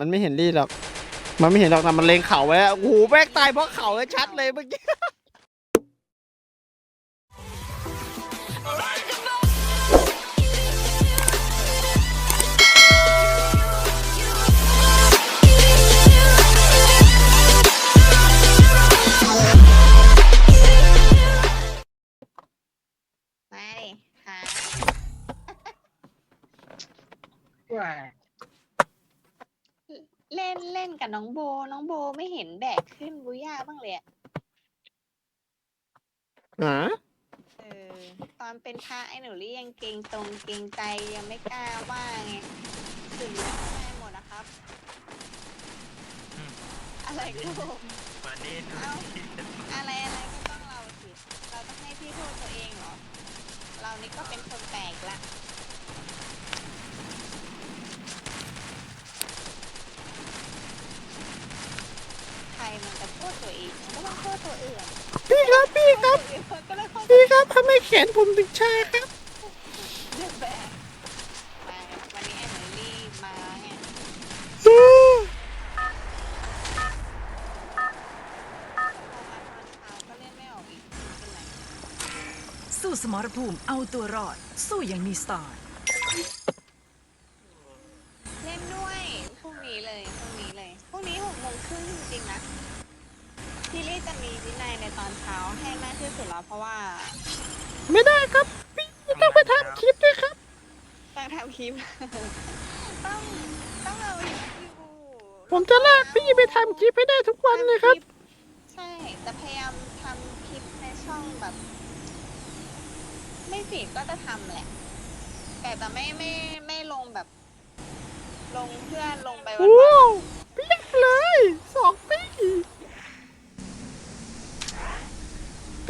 มันไม่เห็นรีดหรอก มันไม่เห็นหรอกนะมันเลงเข่าไว้อะโอ้โหแม่งตายเพราะเข่าเลยชัดเลยเมื่อกี้ มาดิหา ว่า เล่นเล่นกับน้องโบ น้องโบไม่เห็นแบกขึ้นบุย่าบ้างเลยอะหาเออ ตอนเป็นพระไอ้หนูรี่ยังเกรงตรงเกรงใจยังไม่กล้าว่าไงถึงแล้วได้หมดนะครับ อืม อะไรกูมาเล่นเอ้าอะไรอะไรก็ต้องเราสิ เราต้องให้พี่โทษตัวเองเหรอ เรานี่ก็เป็นคนแปลกละใครมันจะโทษ ตัวเองก็ต้องโทษตัวอื่นพี่ครับพี่ครับก็เลยโทษพี่ครับทำไมแขนผมถึงชาครับเดือดแบบมาวันนี้แอนเนอรี่มาไงอืมพอมาตอนเช้าก็เล่นไม่ออกอีกเป็นไรสู้สมรภูมิเอาตัวรอด สู้อย่างมีสไตล์ เล่นด้วยพรุ่งนี้เลยพรุ่งนี้เลยพรุ่งนี้หกโมงครึ่งจริงๆนะพี่ลี่จะมีวินัยในตอนเช้าให้มาก ที่สุดแล้วเพราะว่าไม่ได้ครับพี่ต้องไปทำคลิปด้วยครับต้องทำคลิป ต้องต้องเอาอยู่ผมจะลากพี่ไปทำคลิปให้ได้ทุกวันเลยครับทำลิปใช่จะพยายามทำคลิปในช่องแบบ ไม่ฟีดก็จะทำแหละ แต่จะไม่ไม่ไม่ลงแบบ ลงเพื่อลงไปวันโอ้วันเปียกเลยสองปี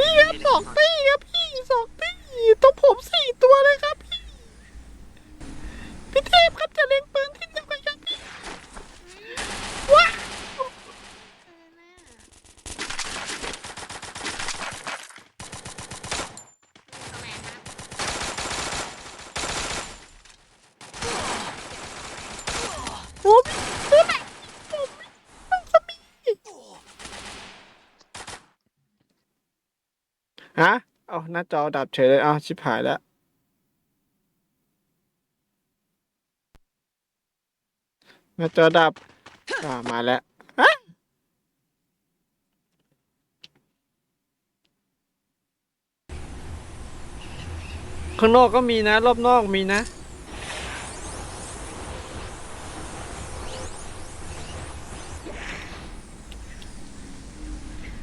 พี่ครับสองปีครับพี่สองปีต้องผมสี่ตัวเลยครับพี่พี่เทพครับจะเล็งปืนที่เดียวกันครับพี่ว้าวเออน่าทำไมคะโอ้พี่ตัวไหนผมต้องสมีฮะ เอาหน้าจอดับเฉยเลยอ้าชิบหายแล้ว หน้าจอดับ อ่า มาแล้วข้างนอกก็มีนะ รอบนอกมีนะ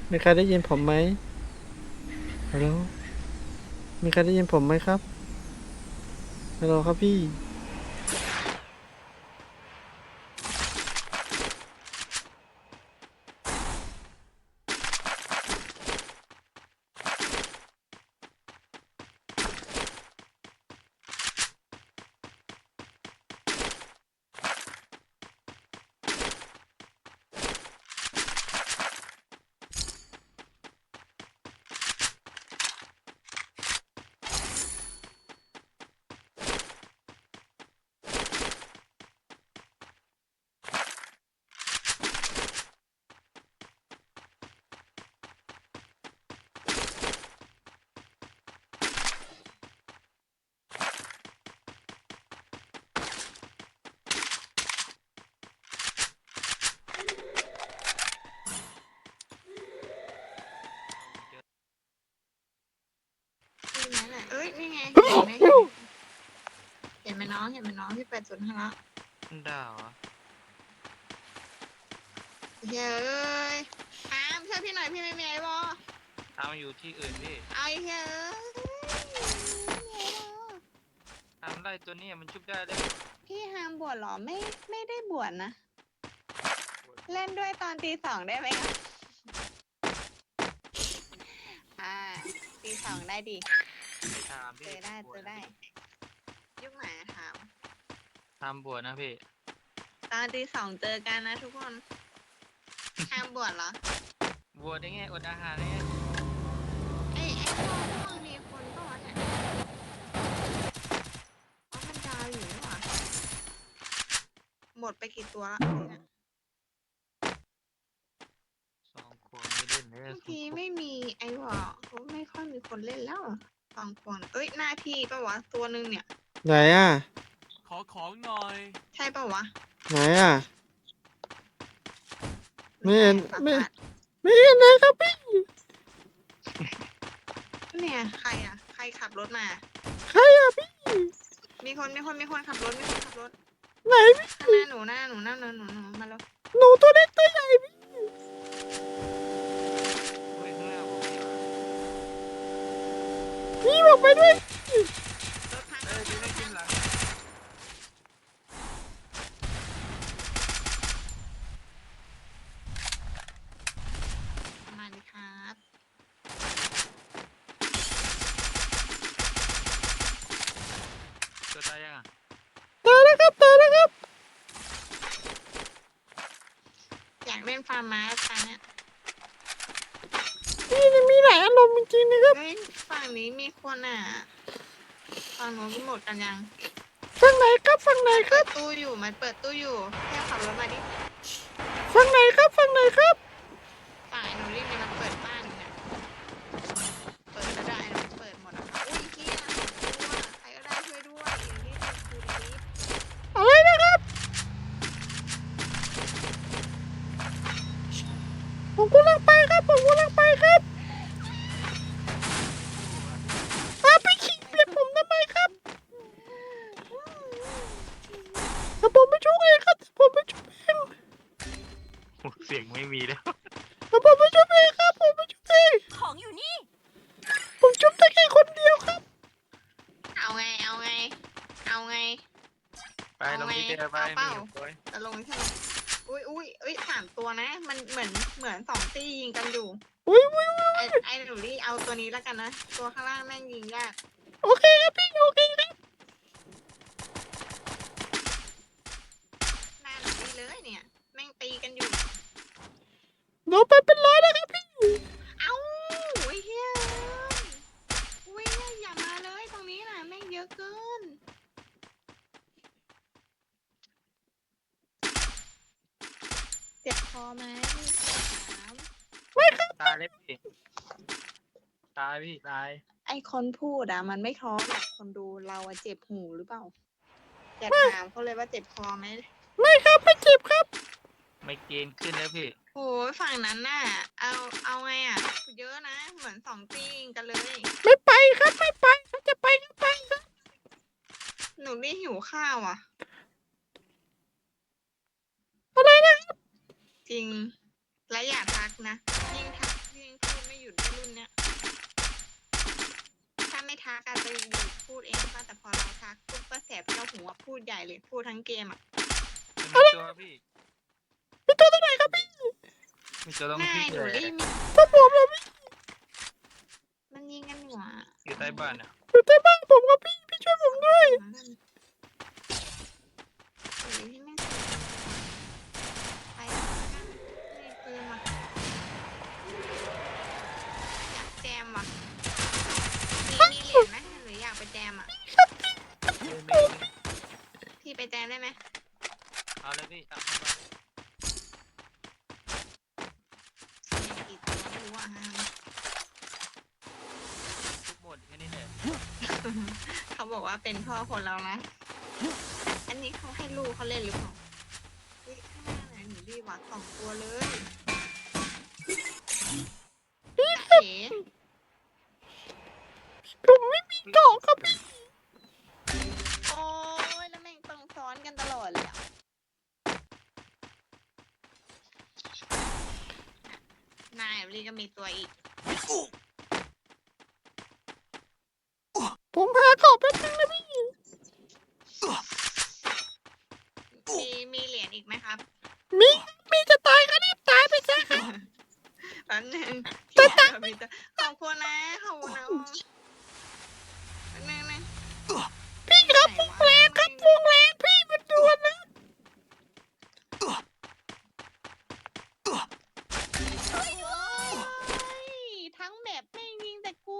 มีใครได้ยินผมไหมฮัลโหล มีใครได้ยินผมไหมครับฮัลโหลครับพี่ นี่นั่นแหละเอ้ย นี่ไง เห็นไหม เห็นไหมน้องเห็นไหมน้องที่แปดศูนย์ห้าละด่าเหรอเฮ้ยเอ้ยถามช่วยพี่หน่อยพี่ไม่มีไอ้บอเอาอยู่ที่อื่นพี่เอาไอ้เฮ้ยเอ้ยไม่มีไอ้บอทำไรตัวเนี้ยมันชุบได้เลยพี่ฮามบวชเหรอไม่ไม่ได้บวชนะ เล่นด้วยตอนตีสองได้ไหมคะอ่าตีสองได้ดิถามเจพี่อได้เจอได้ ยุคหมาถาม ทำบวชนะพี่ตอนตีสองเจอกันนะทุกคนห้ามบวชเหรอ บวชได้ไงอดอาหารได้ไงไอ้ไอ้พ่อพ่อมีคนก่อนเนี่ยอ๋อมันดาวอยู่นี่หว่าหมดไปกี่ตัวละนี่นะสองคนไม่เล่นเลยเมื่อกี้ไม่มีไอ้หวอเขาไม่ค่อยมีคนเล่นแล้วสองคนเอ้ยหน้าพี่ปะวะตัวหนึ่งเนี่ย ไหนอะ ขอของหน่อย ใช่ปะวะไหนอะ ไม่เห็นใช่ไม่ฝาบาทไม่เห็นเลยครับพี่เนี่ยใครอะ ใครขับรถมา ใครอะพี่มีคนมีคนมีคนขับรถมีคนขับรถไหนพี่ข้างหน้าหนูหน้าหนูหน้าหนูหนูหนูมาแล้วหนูตัวเล็กตัวใหญ่พี่เฮ้ยข้างหน้าผมดีกว่าพี่บอกไปด้วย รถพัง เอ้ยดูได้กินหลัง มาเลยครับ ตัวตายยังอะ ตายแล้วครับตายแล้วครับ อยากเล่นฟาร์มม้าตาเนี่ย พี่นี่มีหลายอารมณ์จริงๆนะครับ เฮ้ยฝั่งนี้มีคนอะ ฝั่งโน้นก็หมดกันยังฝั่งไหนครับฝั่งไหนคเปิรับดตู้อยู่มันเปิดตู้อยู่แค่ขับรถมาดิฝั่งไหนครับฝั่งไหนครับ ฝั่งไอ้หนูรีบเลยมันเปิดบ้านอยู่เนี่ยเปิดก็ได้นะเปิดหมดอะอุ้ยเฮียตัวใครก็ได้ช่วยด้วยอย่างนี้คือดี อะไรนะครับ ผมกำลังไปครับ ผมกำลังไปครับอาไปขี่เบียดผมทำไมครับแต่ผมไม่ชุบเองครับแต่ผมไม่ชุบเอง โอ้ เสียงไม่มีแล้วแต่ผมไม่ชุบเองครับ ผมไม่ชุบเองของอยู่นี่ ผมชุบได้แค่คนเดียวครับ เอาไง เอาไง เอาไง ไปลงที่เจอไปเอาเปไม่ล่าเห็นโอยจะลงใช่ไหมอุ้ยอุ้ยอุ้ยสามตัวนะ มันเหมือนเหมือนสองตียิงกันอยู่อุ้ยอุ้ยอุ้ยไอ้ไอ้หนูรี่เอาตัวนี้แล้วกันนะ ตัวข้างล่างแม่งยิงยาก โอเคครับพี่ โอเคครับ หน้าหนูรี่เลยเนี่ย แม่งตีกันอยู่ โดนไปเป็นร้อยแล้วครับพี่เอ้าโอ้ยเฮ้ยอุ้ยอย่ามาเลยตรงนี้นะแม่งเยอะเกิน เจ็บคอไหมมีคนถามตายเลยพี่ ตายพี่ตาย ไอคนพูดอะมันไม่ท้อหรอกคนดูเราอะเจ็บหูหรือเปล่าอย่าถามเขาเลยว่าเจ็บคอไหม ไม่ครับไม่เจ็บครับไม่เกณฑ์ขึ้นแล้วพี่ โอ้ยฝั่งนั้นน่ะ เอาเอาไงอะเยอะนะ เหมือนสองตียิงกันเลย ไม่ไปครับไม่ไปถ้าจะไปก็ไปครับหนูนี่หิวข้าวอะ อะไรนะครับจริง และอย่าทักนะ ยิ่งทักยิ่งพูดไม่หยุดในรุ่นเนี้ย ถ้าไม่ทักอาจจะหยุดพูดเองป่ะแต่พอเราทักปุ๊บก็แสบเราหัวพูดใหญ่เลยพูดทั้งเกมอะ มันมีตัวพี่มี ตัวตรงไหนครับพี่มีตัวต้องหน้าพี่หนูเลยนี่มีถ้าผมเหรอพี่มันยิงกันอยู่อะอยู่ใต้บ้านอะอยู่ใต้บ้านผมครับพี่พี่ช่วยผมด้วยโอ้ยพี่ไม่สนไปแล้วกันไม่มีปืนว่ะอยากแจมว่ะมีมีเหรียญไหมหรืออยากไปแจมอะเดินไม่ได้พี่ไปแจมได้ไหมเอาเลยพี่ตามเข้ามา มีกี่ตัวไม่รู้อะฮะ ทุกหมดแค่นี้แหละเขาบอกว่าเป็นพ่อคนเรานะ อันนี้เขาให้ลูกเขาเล่นหรือเปล่าเฮ้ยข้างหน้าไหนหนูดีหวัดสองตัวเลยพี่เอ๋ ผมไม่มีเกาะครับพี่ โอ้ยแล้วแม่งต้องซ้อนกันตลอดเลยอะ ลี่ก็มีตัวอีก ผมหาเกาะแป๊บนึงนะพี่ มีมีเหรียญอีกไหมครับ มีมีจะตายก็รีบตายไปซะครับ แป๊บนึงพี่อยากมีตัวขอบคุณนะขอบคุณนะแป๊บนึงนะ พี่ครับวงแรงครับวงแรงพี่มันด่วนนะ โอ้ยทั้งแบบไม่ยิงแต่กู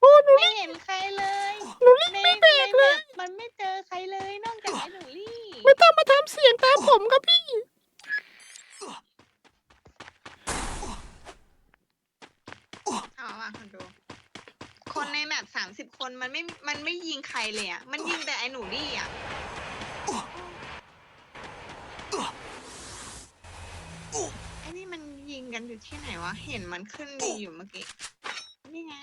โอ้หนู ไม่เห็นใครเลย หนูรีบ ใน ไม่เบร ใน ก แบ เลย บมันไม่เจอใครเลยนอกจากไอ้หนูรี่ ไม่ ผมครับพี่ เอาว่ะคนดู คนในแมป สามสิบคนมันไม่มันไม่ยิงใครเลยอะ มันยิงแต่ไอ้หนูนี่อะไอ้นี่มันยิงกันอยู่ที่ไหนวะ เห็นมันขึ้นมีอยู่เมื่อกี้ นี่ไง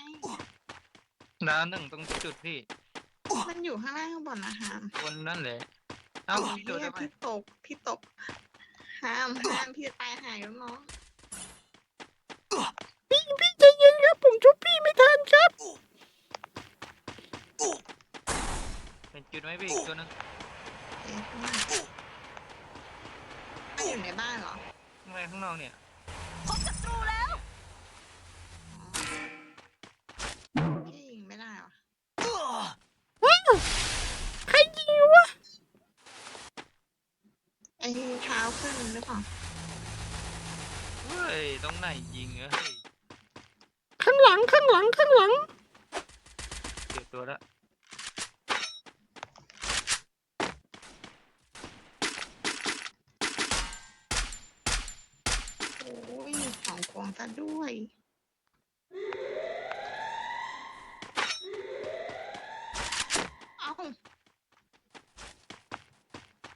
ดาวหนึ่งตรงจุดพี่ มันอยู่ข้างล่างข้างบนนะฮามบนนั่นแหละเอ้าพี่โดดเฮีได้ยไหมพี่ตก พี่ตก ห้ามห้ามพี่จะตายหายแล้วน้องพี่พี่ใจเย็นครับ ผมชุบพี่ไม่ทันครับ เป็น จุดไหมพี่อีกตัวหนึงเอ๊ะข้างล่างมันอยู่ในบ้านเหรอข้างในข้างนอกเนี่ยพี่ยิงไม่ได้เหรอใครยิงวะไอ้เท้าขึ้นหรือเปล่าเฮ้ยตรงไหนยิงอะเฮ้ยข้างหลังข้างหลังข้างหลังเก็บตัวละ โอ้ย ของกองซะด้วย เอ้า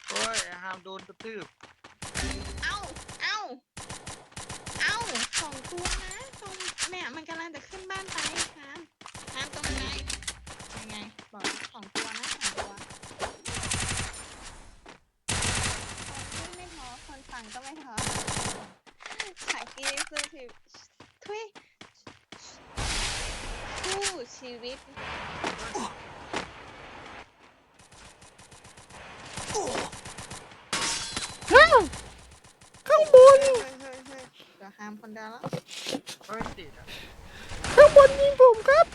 โอ้ยห้ามโดนกระทืบเอ้าเอ้าเอ้าสองตัวนะตรงเนี่ยมันกำลังจะขึ้นบ้านไปน้ำน้ำตรงไหนยังไง บอกแล้วสองตัวนะสองตัวคนที่ไม่ท้อคนฟังก็ไม่ท้อขายกีคือชีวิตทุยสู้ชีวิต อ้าวข้างบน เฮ้ยเฮ้ยเฮ้ยเดี๋ยวห้ามคนเดียวแล้ว เฮ้ยติดอะ ข้างบนยิงผมครับ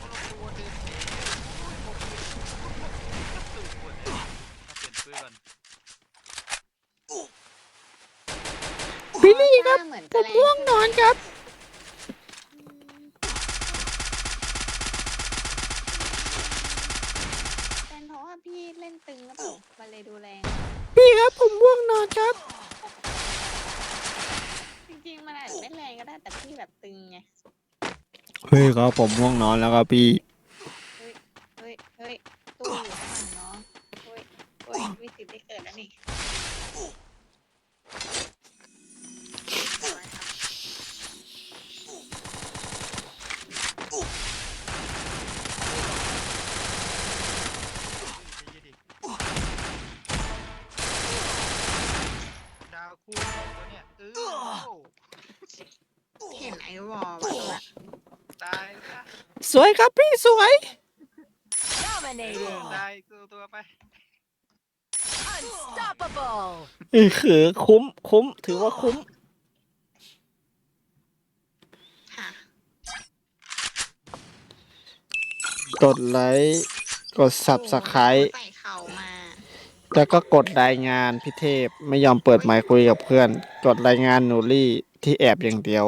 โอ้โหตัวเดินเองโอ้ยหกสิบสู้ปวดเลยเอาเปลี่ยนปืนก่อน พี่ลี่ครับ เหมือน ผจะมแรงง่วงนอนครับเป็นเพราะว่าพี่เล่นตึงหรือเปล่ามันเลยดูแรง พี่ครับผมง่วงนอนครับ จริงๆ มันอาจจะไม่แรงก็ได้แต่พี่แบบตึงไง เฮ้ยครับผมง่วงนอนแล้วครับพี่ เฮ้ย เฮ้ย ตู้อยู่ข้างหลังน้องเฮ้ยเฮ้ยมีสิทธิ์ได้เกิดแล้วนี่เอาไว้ครับ ดาวคู่ตัวเนี่ยเออโอ้ เห็นไอ้วอลว่ะตรงนั้น ตายซะ สวยครับพี่สวย Dominating ได้ตัวตัวไป Unstoppable เออคือคุ้มคุ้ม ถือว่าคุ้ม ค่ะกดไลค์กด subscribe ใส่เข่ามาแล้วก็กดรายงานพี่เทพไม่ยอมเปิดไมค์คุยกับเพื่อน กดรายงานหนูรี่ที่แอบอย่างเดียว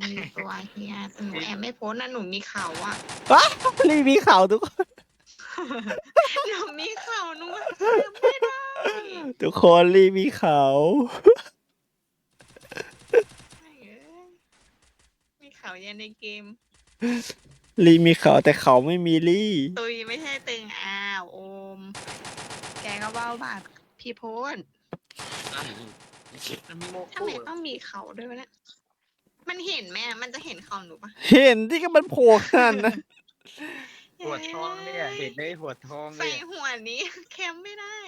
มี ตัวเฮียแต่หนูแอบไม่โพสต์นะหนูมีเข่าอะว้ารีมีข่าวทุกคน หนูมีเข่าหนูลืมไม่ได้ทุกคนรีมีข่าวไม่เอ้ยมีเข่ายันในเกม รีมีข่าวแต่เขาไม่มีรีตุยไม่ใช่ตึงอ้าวโอม แกก็เบ้าบาดพี่โพสต์มันมีโมทำไมต้องมีเข่าด้วยวะเนี่ย มันเห็นไหมอะมันจะเห็นเข่าหนูปะเห็นที่ก็มันโผล่ขนาดนั้นปวดท้องเนี่ยเห็นได้ปวดท้องใส่เนี่ยหัวนี้ แคมไม่ได้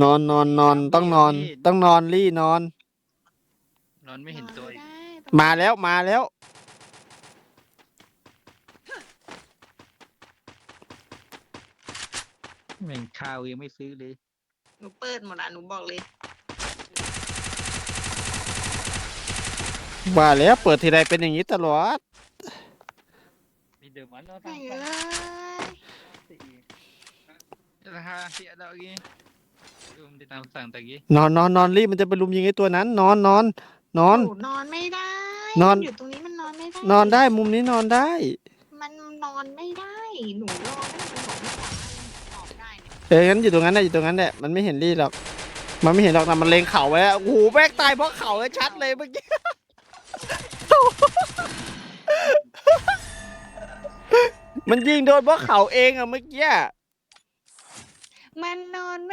นอนนอนนอนต้องนอน ต้องนอนรี่นอน นอนไม่เห็นตัวอีกได้มาแล้วมาแล้วแม่งข้าวยังไม่ซื้อเลย หนูเปิดหมดอะหนูบอกเลย ว่าแล้วเปิดทีไรเป็นอย่างนี้ตลอดมีเดิมมันเนาะไม่เอ้ยราคาเสียดอกอีคือมันจะตามสั่งตะกี้นอนนอนนอนรีบมันจะไปลุมยิงไอ้ตัวนั้น นอนนอนนอนหนูนอนไม่ได้นอน มัอยู่ตรงนี้มันนอนไม่ได้นอนได้มุมนี้นอนได้ มันนอนไม่ได้ หนูรอไม่ได้หนูบอกไม่ได้เนี่ยเอองั้นอยู่ตรงนั้นแหละอยู่ตรงนั้นแหละมันไม่เห็นรีหรอก มันไม่เห็นหรอกแต่มันเลงเข่าไว้อะโอ้โหแบกตายเพราะเข่าเลยชัดเลยเมื่อกี้ มันยิงโดนเพราะเขาเองอะเมื่อกี้ มันนอนไม่